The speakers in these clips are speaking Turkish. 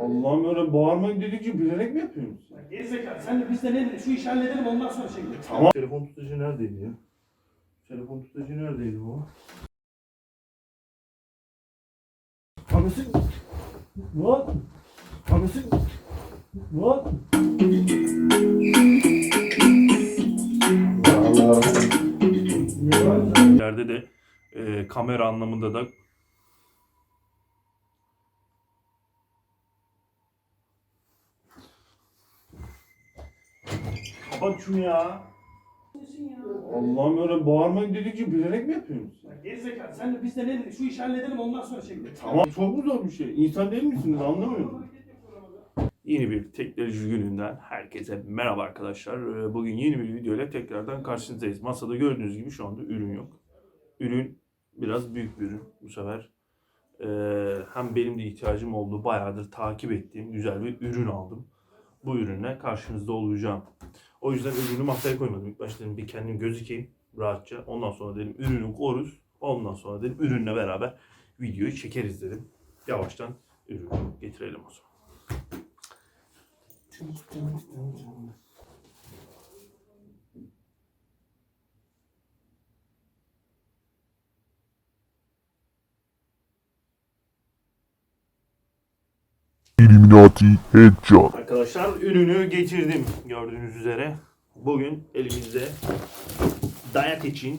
Allah'ım öyle bağırmayın dedikçe bilerek mi yapıyorsun? Gerizekalı sen de biz de ne şu işi halledelim ondan sonra çekelim. Tamam. Telefon tutucu neredeydi ya? Telefon tutucu neredeydi bu? Anası... What? Anası... What? İleride de e, kamera anlamında da Kapat şunu ya. Allah'ım öyle bağırmayın dedikçe bilerek mi yapıyorsun? Gerizekalı sen de biz de ne şu işi halledelim ondan sonra çekelim. Tamam. Çok mu zor bir şey? İnsan değil misiniz? Anlamıyorum. yeni bir teknoloji gününden herkese merhaba arkadaşlar. E, Bugün yeni bir video ile tekrardan karşınızdayız. Masada gördüğünüz gibi şu anda ürün yok. Ürün biraz büyük bir ürün bu sefer. E, hem benim de ihtiyacım olduğu bayağıdır takip ettiğim güzel bir ürün aldım. Bu ürünle karşınızda olacağım. O yüzden ürünü masaya koymadım. İlk başta dedim bir kendim gözükeyim rahatça. Ondan sonra dedim ürünü koruz. Ondan sonra dedim ürünle beraber videoyu çekeriz dedim. Yavaştan ürünü getirelim o zaman. Illuminati Headshot. Arkadaşlar ürünü getirdim gördüğünüz üzere. Bugün elimizde Dayat için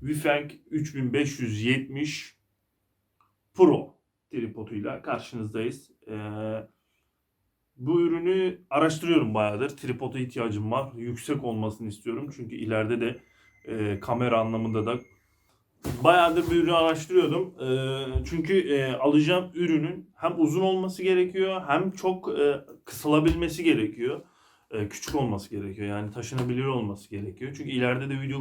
Wifeng 3570 Pro tripoduyla karşınızdayız. Ee, bu ürünü araştırıyorum bayağıdır. Tripoda ihtiyacım var. Yüksek olmasını istiyorum. Çünkü ileride de e, kamera anlamında da bayağıdır bir ürünü araştırıyordum. Ee, çünkü e, alacağım ürünün hem uzun olması gerekiyor hem çok e, kısalabilmesi gerekiyor. E, küçük olması gerekiyor. Yani taşınabilir olması gerekiyor. Çünkü ileride de video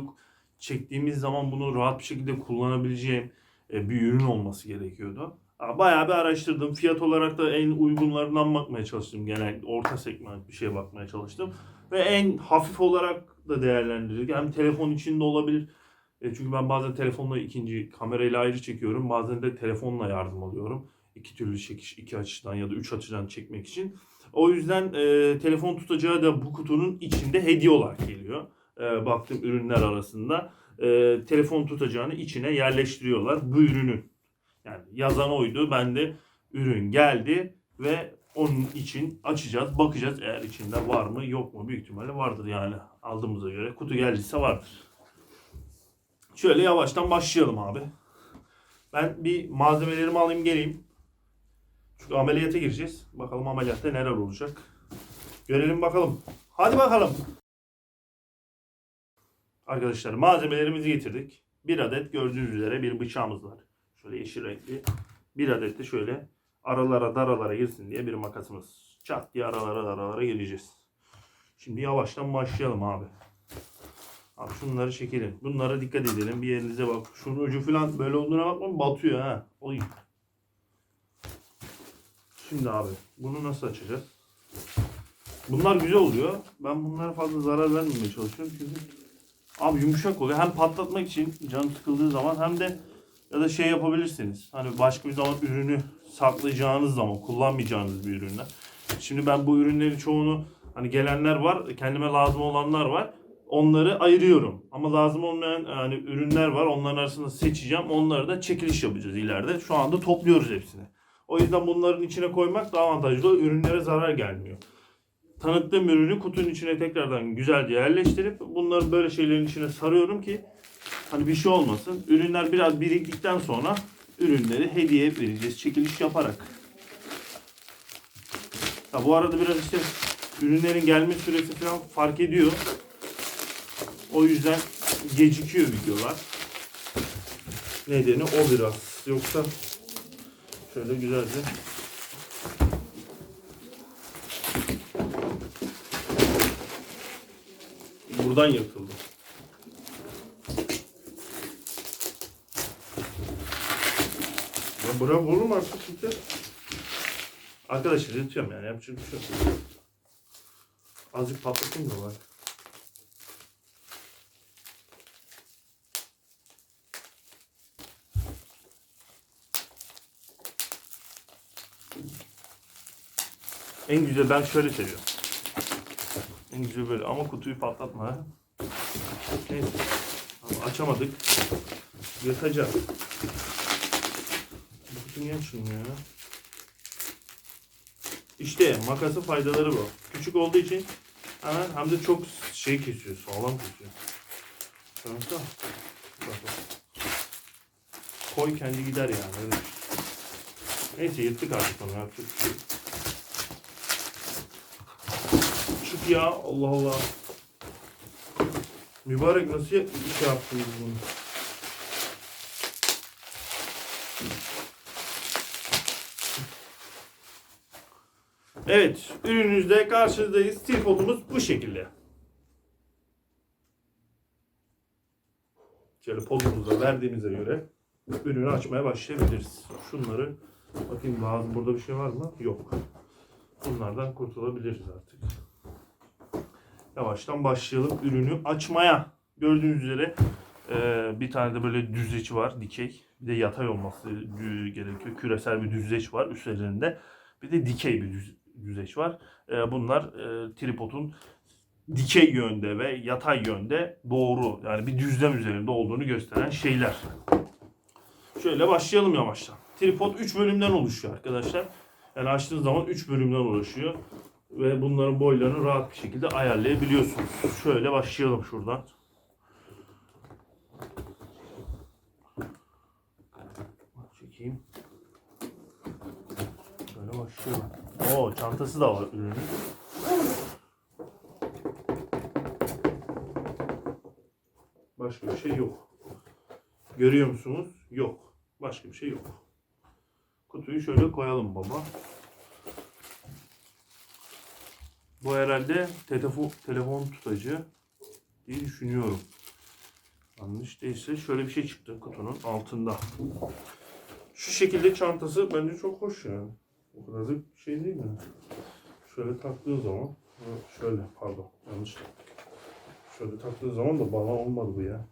çektiğimiz zaman bunu rahat bir şekilde kullanabileceğim bir ürün olması gerekiyordu. Bayağı bir araştırdım. Fiyat olarak da en uygunlarından bakmaya çalıştım. Genel orta segment bir şeye bakmaya çalıştım. Ve en hafif olarak da değerlendirdik. Hem telefon içinde olabilir. E, çünkü ben bazen telefonla ikinci kamerayla ayrı çekiyorum. Bazen de telefonla yardım alıyorum. İki türlü çekiş, iki açıdan ya da üç açıdan çekmek için. O yüzden e, telefon tutacağı da bu kutunun içinde hediye olarak geliyor. E, baktığım ürünler arasında. E, telefon tutacağını içine yerleştiriyorlar. Bu ürünün. Yani yazan oydu. Ben de ürün geldi ve onun için açacağız, bakacağız. Eğer içinde var mı yok mu büyük ihtimalle vardır yani aldığımıza göre. Kutu geldiyse vardır. Şöyle yavaştan başlayalım abi. Ben bir malzemelerimi alayım geleyim. Çünkü ameliyata gireceğiz. Bakalım ameliyatta neler olacak. Görelim bakalım. Hadi bakalım. Arkadaşlar malzemelerimizi getirdik. Bir adet gördüğünüz üzere bir bıçağımız var. Şöyle yeşil renkli. Bir adet de şöyle aralara daralara girsin diye bir makasımız. Çat diye aralara daralara gireceğiz. Şimdi yavaştan başlayalım abi. Abi şunları çekelim. Bunlara dikkat edelim. Bir yerinize bak. Şunun ucu falan böyle olduğuna bakmayın batıyor ha. Oy. Şimdi abi bunu nasıl açacağız? Bunlar güzel oluyor. Ben bunlara fazla zarar vermemeye çalışıyorum çünkü abi yumuşak oluyor. Hem patlatmak için canım sıkıldığı zaman hem de ya da şey yapabilirsiniz. Hani başka bir zaman ürünü saklayacağınız zaman kullanmayacağınız bir ürünler. Şimdi ben bu ürünlerin çoğunu hani gelenler var, kendime lazım olanlar var onları ayırıyorum. Ama lazım olmayan yani ürünler var. Onların arasında seçeceğim. Onları da çekiliş yapacağız ileride. Şu anda topluyoruz hepsini. O yüzden bunların içine koymak daha avantajlı. Ürünlere zarar gelmiyor. Tanıttığım ürünü kutunun içine tekrardan güzelce yerleştirip bunları böyle şeylerin içine sarıyorum ki hani bir şey olmasın. Ürünler biraz biriktikten sonra ürünleri hediye vereceğiz çekiliş yaparak. Ha, bu arada biraz işte ürünlerin gelme süresi falan fark ediyor. O yüzden gecikiyor videolar. Nedeni o biraz. Yoksa şöyle güzelce buradan yakıldı. Ya bırak oğlum artık işte. Arkadaşlar yatıyorum yani yapacak bir şey yok. Azıcık patlatayım da var. En güzel ben şöyle seviyorum. En güzel böyle ama kutuyu patlatma. ha. Neyse. Ama açamadık. Yırtacağız. Bu kutu niye açılmıyor ya? İşte makasın faydaları bu. Küçük olduğu için hemen hem de çok şey kesiyor, sağlam kesiyor. Kanka. Bak. Koy kendi gider yani. Öyle. Neyse yırttık artık onu. Yapacak ya Allah Allah. Mübarek nasıl şey yaptınız bunu? Evet, ürününüzde karşınızdayız. Tripodumuz bu şekilde. Şöyle pozumuza verdiğimize göre ürünü açmaya başlayabiliriz. Şunları bakayım lazım burada bir şey var mı? Yok. Bunlardan kurtulabiliriz artık. Yavaştan başlayalım ürünü açmaya. Gördüğünüz üzere eee, bir tane de böyle düzleç var dikey. Bir de yatay olması gerekiyor. Küresel bir düzleç var üzerinde. Bir de dikey bir düz, düzleç var. Eee, bunlar eee, tripodun dikey yönde ve yatay yönde doğru yani bir düzlem üzerinde olduğunu gösteren şeyler. Şöyle başlayalım yavaştan. Tripod 3 bölümden oluşuyor arkadaşlar. Yani açtığınız zaman 3 bölümden oluşuyor. Ve bunların boylarını rahat bir şekilde ayarlayabiliyorsunuz. Şöyle başlayalım şuradan. Çekeyim. Şöyle başlayalım. Oo çantası da var ürünün. Başka bir şey yok. Görüyor musunuz? Yok. Başka bir şey yok. Kutuyu şöyle koyalım baba. Bu herhalde telefon, telefon tutacı diye düşünüyorum. Yanlış değilse şöyle bir şey çıktı kutunun altında. Şu şekilde çantası bence çok hoş yani. O kadar da şey değil mi? Şöyle taktığı zaman şöyle pardon yanlış. Şöyle taktığı zaman da bana olmadı bu ya.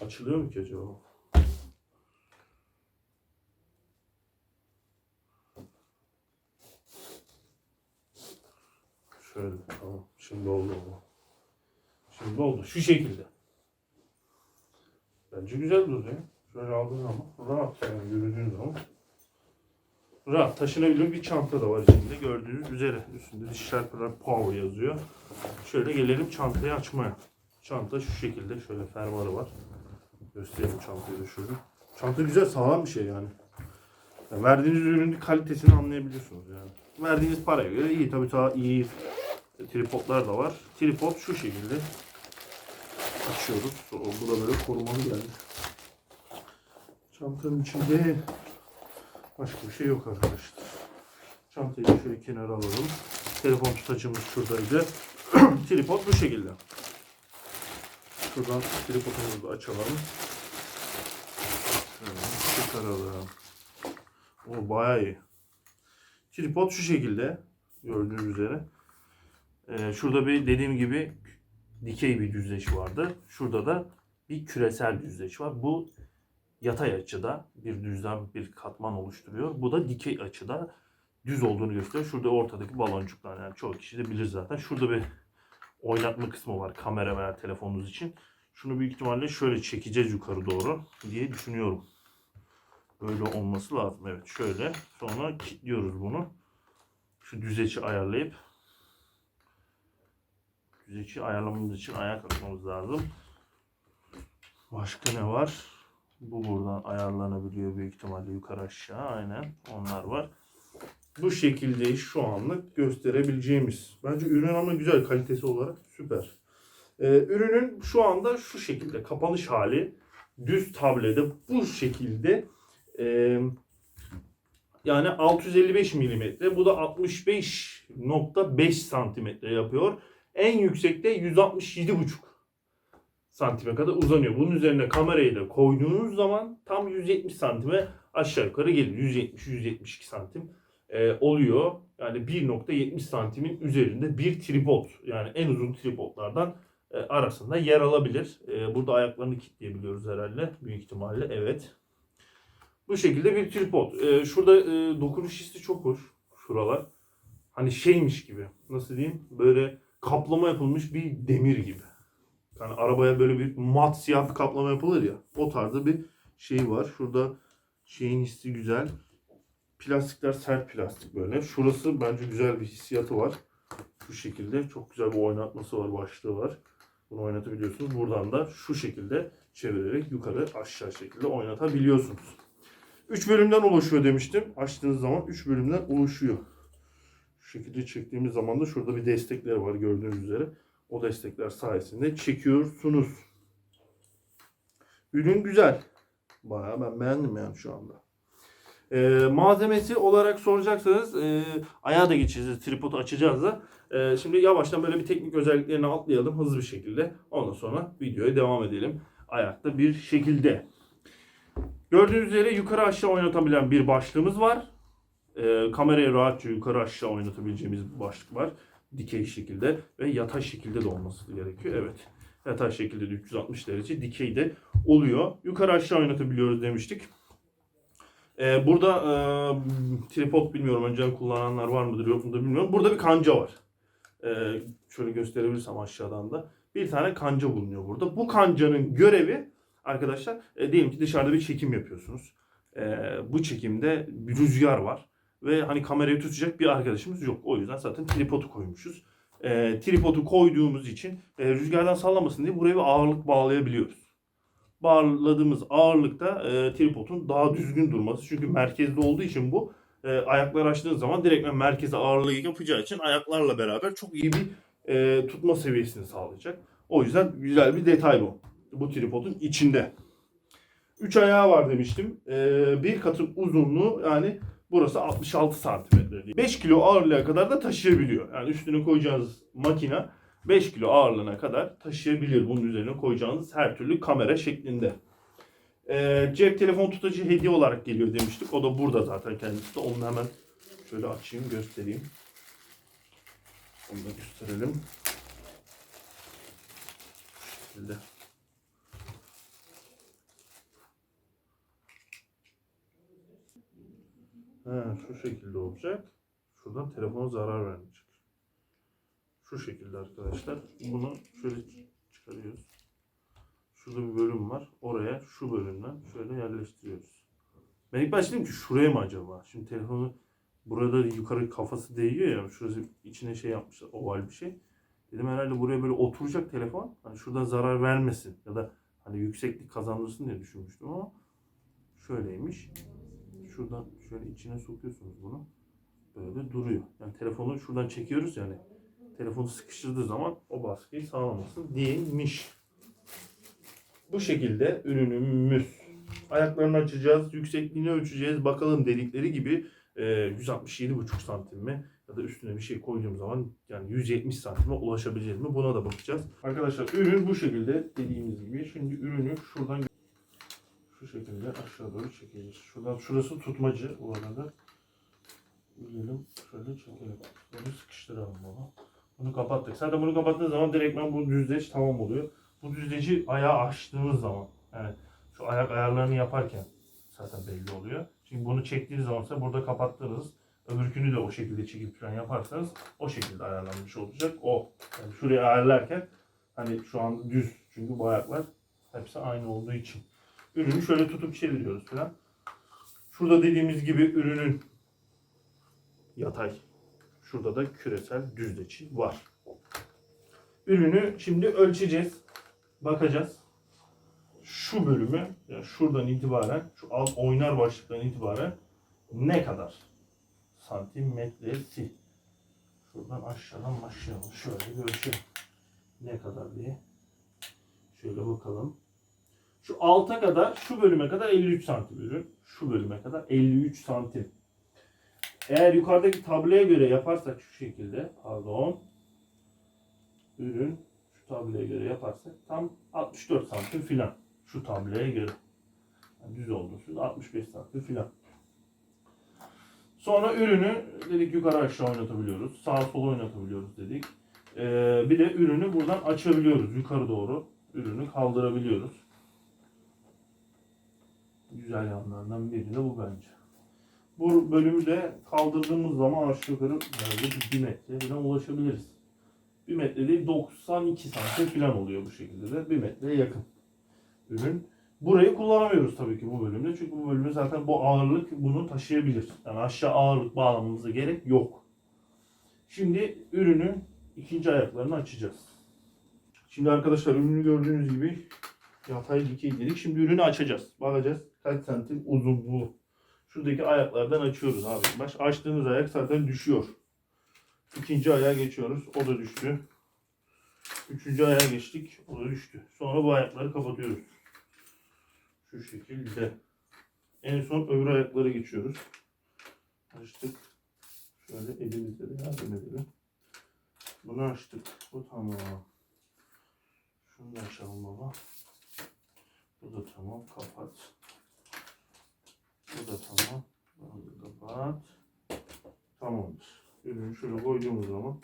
Açılıyor mu ki acaba? Şöyle tamam. Şimdi oldu o. Şimdi oldu. Şu şekilde. Bence güzel duruyor. Şöyle aldığın zaman rahat yani yürüdüğün zaman. Rahat taşınabilir bir çanta da var içinde gördüğünüz üzere. Üstünde dişler kadar power yazıyor. Şöyle gelelim çantayı açmaya. Çanta şu şekilde şöyle fermuarı var. Göstereyim çantayı da şöyle. Çanta güzel sağlam bir şey yani. Yani verdiğiniz ürünün kalitesini anlayabiliyorsunuz yani. Verdiğiniz paraya göre iyi tabii daha iyi tripodlar da var. Tripod şu şekilde açıyoruz. Bu da böyle korumalı geldi. Çantanın içinde başka bir şey yok arkadaşlar. Çantayı şöyle kenara alalım. Telefon tutacımız şuradaydı. Tripod bu şekilde. Şuradan tripodumuzu da açalım. Şöyle çıkaralım. O bayağı iyi. Tripod şu şekilde gördüğünüz üzere. Ee, şurada bir dediğim gibi dikey bir düzleş vardı. Şurada da bir küresel düzleş var. Bu yatay açıda bir düzlem, bir katman oluşturuyor. Bu da dikey açıda düz olduğunu gösteriyor. Şurada ortadaki baloncuklar yani çoğu kişi de bilir zaten. Şurada bir oynatma kısmı var kamera veya telefonunuz için. Şunu büyük ihtimalle şöyle çekeceğiz yukarı doğru diye düşünüyorum. Böyle olması lazım. Evet şöyle. Sonra kilitliyoruz bunu. Şu düzeci ayarlayıp düzeci ayarlamamız için ayağa kalkmamız lazım. Başka ne var? Bu buradan ayarlanabiliyor büyük ihtimalle yukarı aşağı. Aynen onlar var. Bu şekilde şu anlık gösterebileceğimiz. Bence ürün ama güzel kalitesi olarak süper. Ee, ürünün şu anda şu şekilde kapanış hali düz tablede bu şekilde ee, yani 655 milimetre. Bu da 65.5 santimetre yapıyor. En yüksekte 167.5 santime kadar uzanıyor. Bunun üzerine kamerayı da koyduğunuz zaman tam 170 santime aşağı yukarı geliyor. 170-172 santim e, oluyor. Yani 1.70 santimin üzerinde bir tripod. Yani en uzun tripodlardan e, arasında yer alabilir. E, burada ayaklarını kilitleyebiliyoruz herhalde. Büyük ihtimalle evet. Bu şekilde bir tripod. E, şurada e, dokunuş hissi çok hoş. Şuralar. hani şeymiş gibi nasıl diyeyim böyle kaplama yapılmış bir demir gibi. Yani arabaya böyle bir mat siyah bir kaplama yapılır ya o tarzda bir şey var. Şurada şeyin hissi güzel. Plastikler sert plastik böyle. Şurası bence güzel bir hissiyatı var. Şu şekilde çok güzel bir oynatması var, başlığı var. Bunu oynatabiliyorsunuz. Buradan da şu şekilde çevirerek yukarı aşağı şekilde oynatabiliyorsunuz. 3 bölümden oluşuyor demiştim. Açtığınız zaman 3 bölümden oluşuyor. Şekilde çektiğimiz zaman da şurada bir destekleri var gördüğünüz üzere. O destekler sayesinde çekiyorsunuz. Ürün güzel. Bayağı ben beğendim yani şu anda. Ee, malzemesi olarak soracaksanız e, ayağa da geçeceğiz. Tripodu açacağız da. Ee, şimdi yavaştan böyle bir teknik özelliklerini atlayalım hızlı bir şekilde. Ondan sonra videoya devam edelim. Ayakta bir şekilde. Gördüğünüz üzere yukarı aşağı oynatabilen bir başlığımız var. Ee, kamerayı rahatça yukarı aşağı oynatabileceğimiz bir başlık var. Dikey şekilde ve yatay şekilde de olması gerekiyor. Evet. Yatay şekilde de 360 derece dikey de oluyor. Yukarı aşağı oynatabiliyoruz demiştik. Ee, burada e, tripod bilmiyorum önceden kullananlar var mıdır yok mudur bilmiyorum. Burada bir kanca var. Ee, şöyle gösterebilirsem aşağıdan da. Bir tane kanca bulunuyor burada. Bu kancanın görevi arkadaşlar e, diyelim ki dışarıda bir çekim yapıyorsunuz. Ee, bu çekimde bir rüzgar var. Ve hani kamerayı tutacak bir arkadaşımız yok. O yüzden zaten tripodu koymuşuz. Ee, tripodu koyduğumuz için e, rüzgardan sallamasın diye buraya bir ağırlık bağlayabiliyoruz. Bağladığımız ağırlıkta e, tripodun daha düzgün durması. Çünkü merkezde olduğu için bu e, ayaklar açtığınız zaman direktmen merkeze ağırlığı yapacağı için ayaklarla beraber çok iyi bir e, tutma seviyesini sağlayacak. O yüzden güzel bir detay bu. Bu tripodun içinde. 3 ayağı var demiştim. E, bir katın uzunluğu yani burası 66 santimetre. 5 kilo ağırlığa kadar da taşıyabiliyor. Yani üstüne koyacağınız makine 5 kilo ağırlığına kadar taşıyabilir. Bunun üzerine koyacağınız her türlü kamera şeklinde. Ee, cep telefon tutacı hediye olarak geliyor demiştik. O da burada zaten kendisi de. Onu hemen şöyle açayım göstereyim. Onu da gösterelim. Şu Ha, şu şekilde olacak. Şuradan telefona zarar vermeyecek. Şu şekilde arkadaşlar. Bunu şöyle çıkarıyoruz. Şurada bir bölüm var. Oraya şu bölümden şöyle yerleştiriyoruz. Ben ilk başta dedim ki şuraya mı acaba? Şimdi telefonu burada yukarı kafası değiyor ya. Şurası içine şey yapmışlar. Oval bir şey. Dedim herhalde buraya böyle oturacak telefon. Hani şuradan zarar vermesin. Ya da hani yükseklik kazandırsın diye düşünmüştüm ama şöyleymiş. Şuradan şöyle içine sokuyorsunuz bunu. Böyle duruyor. Yani telefonu şuradan çekiyoruz yani. Telefonu sıkıştırdığı zaman o baskıyı sağlamasın değilmiş. Bu şekilde ürünümüz. Ayaklarını açacağız, yüksekliğini ölçeceğiz. Bakalım dedikleri gibi e, 167,5 santim mi? Ya da üstüne bir şey koyduğum zaman yani 170 santime ulaşabileceğiz mi? Buna da bakacağız. Arkadaşlar ürün bu şekilde dediğimiz gibi. Şimdi ürünü şuradan şu şekilde aşağı doğru çekeceğiz. Şuradan şurası tutmacı bu arada. Gidelim şöyle çekelim. Bunu sıkıştıralım bunu. Bunu kapattık. Zaten bunu kapattığınız zaman direktmen bu düzleş tamam oluyor. Bu düzleci ayağı açtığımız zaman yani şu ayak ayarlarını yaparken zaten belli oluyor. Şimdi bunu çektiğiniz zaman ise burada kapattığınız öbürkünü de o şekilde çekip falan yaparsanız o şekilde ayarlanmış olacak. O yani şuraya ayarlarken hani şu an düz çünkü bu ayaklar hepsi aynı olduğu için. Ürünü şöyle tutup çeviriyoruz falan. Şurada dediğimiz gibi ürünün yatay Şurada da küresel düzleçi var. Ürünü şimdi ölçeceğiz. Bakacağız. Şu bölümü yani şuradan itibaren şu alt oynar başlıktan itibaren ne kadar santimetresi. Şuradan aşağıdan başlayalım. Şöyle bir ölçelim. Ne kadar diye. Şöyle bakalım. Şu alta kadar, şu bölüme kadar 53 santim ürün. Şu bölüme kadar 53 santim. Eğer yukarıdaki tabloya göre yaparsak şu şekilde, pardon, ürün şu tabloya göre yaparsak tam 64 santim filan. Şu tabloya göre. Yani düz sürece 65 santim filan. Sonra ürünü dedik yukarı aşağı oynatabiliyoruz. Sağa sola oynatabiliyoruz dedik. Ee, bir de ürünü buradan açabiliyoruz yukarı doğru. Ürünü kaldırabiliyoruz. Güzel yanlarından biri de bu bence. Bu bölümü de kaldırdığımız zaman aşağı yukarı herhalde bir 1 metre falan ulaşabiliriz. 1 metre değil 92 santim falan oluyor bu şekilde de 1 metreye yakın ürün. Burayı kullanamıyoruz tabii ki bu bölümde. Çünkü bu bölümde zaten bu ağırlık bunu taşıyabilir. Yani aşağı ağırlık bağlamamıza gerek yok. Şimdi ürünün ikinci ayaklarını açacağız. Şimdi arkadaşlar ürünü gördüğünüz gibi yatay dikey dedik. Şimdi ürünü açacağız. Bakacağız kaç santim uzunluğu. Şuradaki ayaklardan açıyoruz abi. Baş açtığınız ayak zaten düşüyor. İkinci ayağa geçiyoruz. O da düştü. Üçüncü ayağa geçtik. O da düştü. Sonra bu ayakları kapatıyoruz. Şu şekilde. En son öbür ayaklara geçiyoruz. Açtık. Şöyle elimizle de yardım edelim. Bunu açtık. Bu tamam. Şunu da açalım baba. Bu da tamam. Kapat. Bu da tamam. Bunu kapat. Tamamdır. Ürünü şöyle koyduğumuz zaman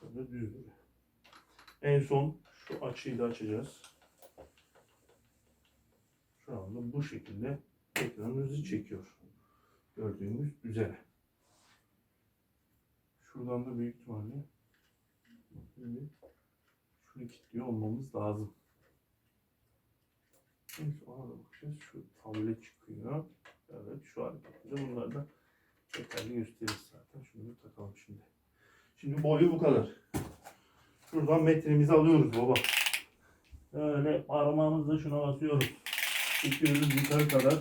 şöyle düz duruyor. En son şu açıyı da açacağız. Şu anda bu şekilde ekranımızı çekiyor. Gördüğünüz üzere. Şuradan da büyük ihtimalle şunu kilitliyor olmamız lazım. Neyse ona da bakacağız. Şu tablet çıkıyor. Evet şu hareketleri bunlar da detaylı gösteririz zaten. Şunu bir takalım şimdi. Şimdi boyu bu kadar. Şuradan metremizi alıyoruz baba. Böyle parmağımızla şuna basıyoruz. Çekiyoruz yukarı kadar.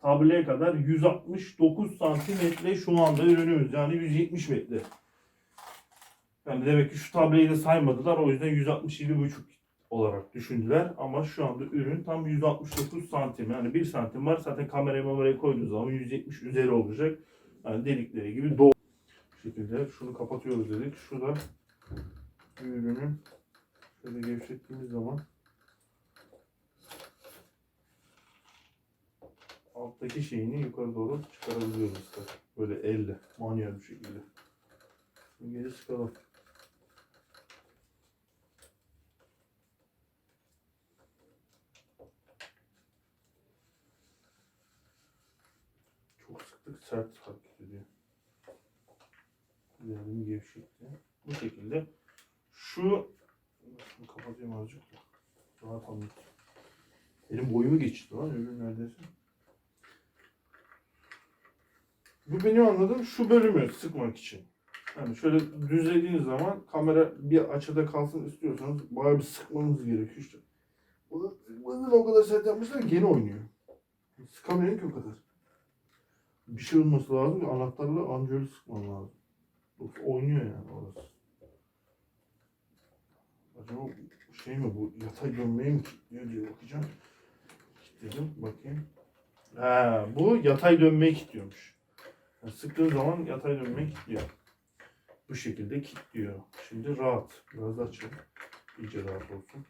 Tableye kadar 169 santimetre şu anda ürünümüz. Yani 170 metre. Yani demek ki şu tableyi de saymadılar. O yüzden 167,5 olarak düşündüler. Ama şu anda ürün tam 169 santim. Yani 1 santim var. Zaten kamerayı mamerayı koyduğunuz zaman 170 üzeri olacak. Yani delikleri gibi doğru. Şekilde şunu kapatıyoruz dedik. Şu da ürünün şöyle gevşettiğimiz zaman alttaki şeyini yukarı doğru çıkarabiliyoruz. Böyle elle, manuel bir şekilde. Şimdi geri sıkalım. Çok sıktık, sert hareket ediyor. Diğerini gevşekti. Bu şekilde. Şu, şunu kapatayım azıcık. Rahat anlat. Benim boyumu geçti lan ürün neredeyse. Bu benim anladığım şu bölümü sıkmak için. Yani şöyle düzlediğiniz zaman kamera bir açıda kalsın istiyorsanız bayağı bir sıkmanız gerekiyor işte. Bunu da o kadar sert yapmışlar gene oynuyor. Sıkamıyorum ki o kadar. Bir şey olması lazım ki anahtarla anca öyle sıkman lazım. Yoksa oynuyor yani orası. Acaba şey mi bu yatay dönmeye mi kilitliyor diye bakacağım. Kilitledim bakayım. Ha, bu yatay dönmeye kilitliyormuş. Yani sıktığın zaman yatay dönmeye kilitliyor. Bu şekilde kilitliyor. Şimdi rahat. Biraz açalım. İyice rahat olsun.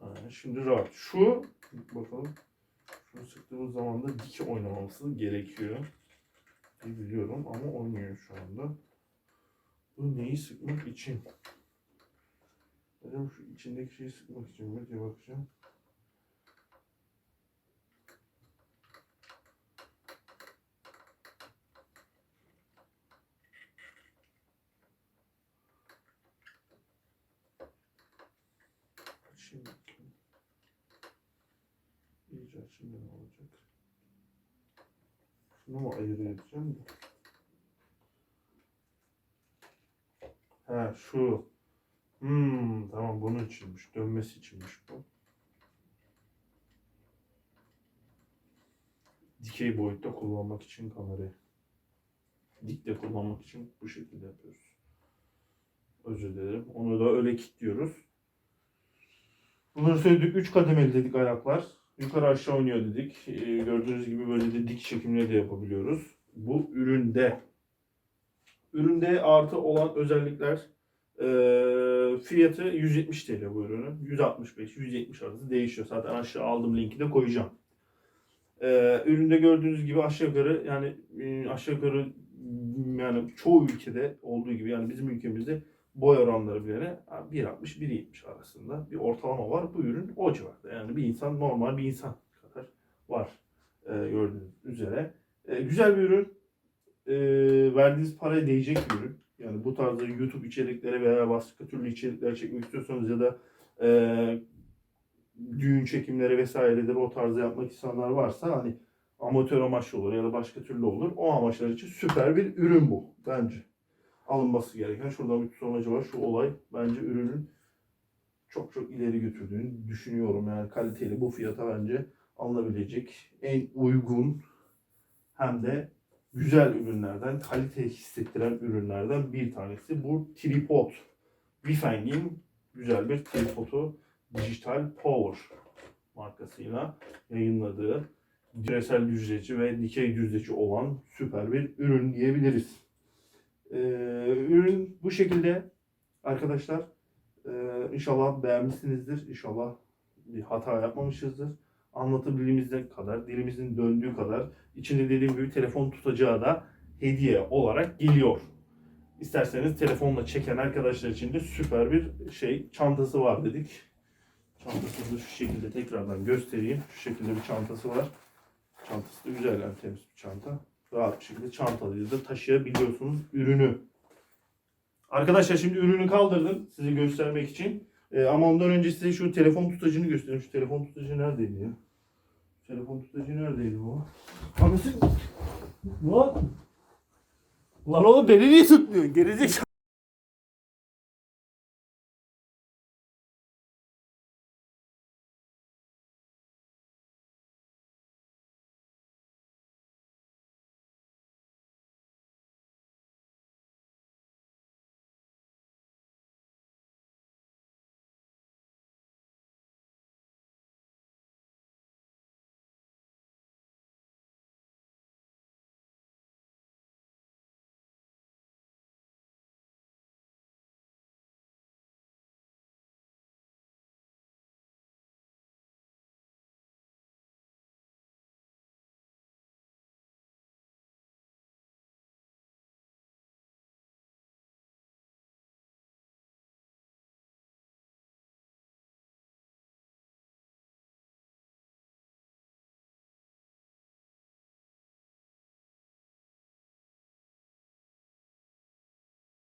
Aynen, şimdi rahat. Şu bakalım. Şunu sıktığımız zaman da dik oynamaması gerekiyor. Biliyorum ama oynuyor şu anda. Bu neyi sıkmak için? Acaba şu içindeki şeyi sıkmak için mi diye bakacağım. Şimdi iyice açınca ne olacak? Şunu mu ayırt edeceğim de? Ha şu. Hmm, tamam bunun içinmiş. Dönmesi içinmiş bu. Dikey boyutta kullanmak için kamerayı. Dikte kullanmak için bu şekilde yapıyoruz. Özür dilerim. Onu da öyle kilitliyoruz. Bunları söyledik. 3 kademeli dedik ayaklar. Yukarı aşağı oynuyor dedik. Ee, gördüğünüz gibi böyle de dik çekimleri de yapabiliyoruz. Bu üründe üründe artı olan özellikler ee, fiyatı 170 TL bu ürünün. 165-170 arası değişiyor. Zaten aşağı aldım linki de koyacağım. Ee, üründe gördüğünüz gibi aşağı yukarı yani e, aşağı yukarı yani çoğu ülkede olduğu gibi yani bizim ülkemizde boy oranları bile 1.60-1.70 arasında bir ortalama var. Bu ürün o civarda. Yani bir insan normal bir insan kadar var. E, gördüğünüz üzere. E, güzel bir ürün. E, verdiğiniz paraya değecek bir ürün. Yani bu tarzda YouTube içerikleri veya başka türlü içerikler çekmek istiyorsanız ya da e, düğün çekimleri vesairedir o tarzda yapmak isteyenler varsa hani amatör amaçlı olur ya da başka türlü olur. O amaçlar için süper bir ürün bu bence. Alınması gereken. Şurada bir tutamacı var. Şu olay bence ürünün çok çok ileri götürdüğünü düşünüyorum. Yani kaliteli bu fiyata bence alınabilecek en uygun hem de güzel ürünlerden, kalite hissettiren ürünlerden bir tanesi. Bu tripod. Bifeng'in güzel bir tripodu Digital Power markasıyla yayınladığı küresel düzleci ve dikey düzleci olan süper bir ürün diyebiliriz. Ee, ürün bu şekilde arkadaşlar. Ee, inşallah beğenmişsinizdir. İnşallah bir hata yapmamışızdır. Anlatabildiğimizde kadar, dilimizin döndüğü kadar içinde dediğim gibi telefon tutacağı da hediye olarak geliyor. İsterseniz telefonla çeken arkadaşlar için de süper bir şey çantası var dedik. Çantasını da şu şekilde tekrardan göstereyim. Şu şekilde bir çantası var. Çantası da güzel yani temiz bir çanta. Rahat bir şekilde çantalıyla da taşıyabiliyorsunuz ürünü. Arkadaşlar şimdi ürünü kaldırdım size göstermek için. Ee, ama ondan önce size şu telefon tutacını göstereyim. Şu telefon tutacı neredeydi ya? Telefon tutacı neredeydi bu? Anasını... Lan! Lan oğlum beni niye tutmuyorsun? Gerizekalı.